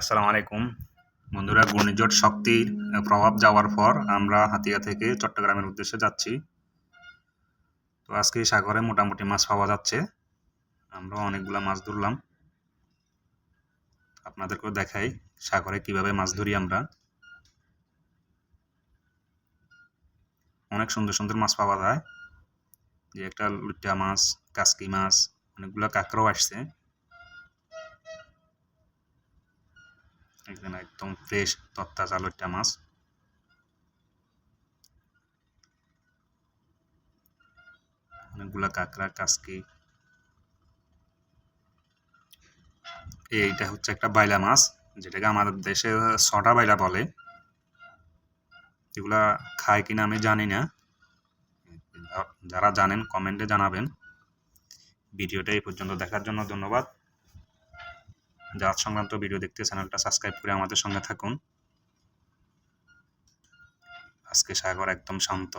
আসসালামু আলাইকুম। বন্ধুরা, ঘূর্ণিঝড় শক্তির প্রভাব যাওয়ার পর আমরা হাতিয়া থেকে চট্টগ্রামের উদ্দেশ্যে যাচ্ছি। তো আজকে সাগরে মোটামুটি মাছ পাওয়া যাচ্ছে। আমরা অনেকগুলা মাছ ধরলাম। আপনাদেরকেও দেখাই সাগরে কীভাবে মাছ ধরি আমরা। অনেক সুন্দর সুন্দর মাছ পাওয়া যায়। যে একটা লুটা মাছ, কাসকি মাছ, অনেকগুলো কাঁকড়াও আসছে। এখানে একদম ফ্রেশ তত্তাজা লইট্টা মাছ। অনেকগুলা কাঁকড়া কাসকি এইটা হচ্ছে একটা বাইলা মাছ, যেটাকে আমাদের দেশে ছটা বাইলা বলে। এগুলা খায় কিনা আমি জানি না। যারা জানেন, কমেন্টে জানাবেন। ভিডিওটা এই পর্যন্ত দেখার জন্য ধন্যবাদ। জাহাজ সংক্রান্ত ভিডিও দেখতে চ্যানেলটা সাবস্ক্রাইব করে আমাদের সঙ্গে থাকুন। আজকে সাগর একদম শান্ত।